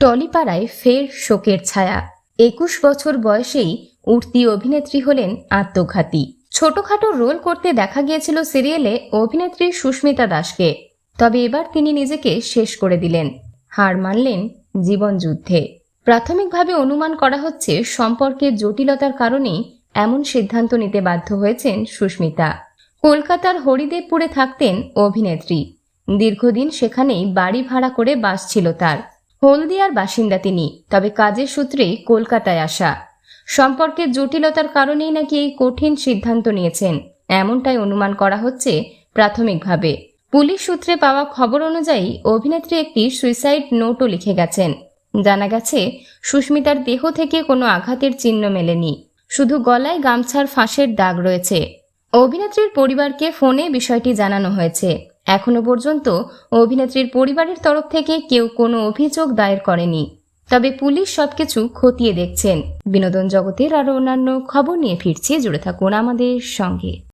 টলিপাড়ায় ফের শোকের ছায়া। একুশ বছর বয়সেই উঠতি অভিনেত্রী হলেন আত্মঘাতী। ছোটখাটো রোল করতে দেখা গিয়েছিল সিরিয়ালে অভিনেত্রী সুস্মিতা দাসকে। তবে এবার তিনি নিজেকে শেষ করে দিলেন। হার মানলেন জীবনযুদ্ধে প্রাথমিকভাবে অনুমান করা হচ্ছে সম্পর্কের জটিলতার কারণেই এমন সিদ্ধান্ত নিতে বাধ্য হয়েছেন সুস্মিতা। কলকাতার হরিদেবপুরে থাকতেন অভিনেত্রী। দীর্ঘদিন সেখানেই বাড়ি ভাড়া করে বাস ছিল তার। হলদিয়ার বাসিন্দা তিনি, তবে কাজের সূত্রেই কলকাতায় আসা। সম্পর্কের জটিলতার কারণেই নাকি এই কঠিন সিদ্ধান্ত নিয়েছেন। এমনটাই অনুমান করা হচ্ছে প্রাথমিকভাবে। পুলিশ সূত্রে পাওয়া খবর অনুযায়ী অভিনেত্রী একটি সুইসাইড নোটও লিখে গেছেন। জানা গেছে, সুস্মিতার দেহ থেকে কোনো আঘাতের চিহ্ন মেলেনি। শুধু গলায় গামছার ফাঁসের দাগ রয়েছে। অভিনেত্রীর পরিবারকে ফোনে বিষয়টি জানানো হয়েছে। এখনও পর্যন্ত অভিনেত্রীর পরিবারের তরফ থেকে কেউ কোনো অভিযোগ দায়ের করেনি। তবে পুলিশ সবকিছু খতিয়ে দেখছেন। বিনোদন জগতের আরও অন্যান্য খবর নিয়ে ফিরছে। জুড়ে থাকুন আমাদের সঙ্গে।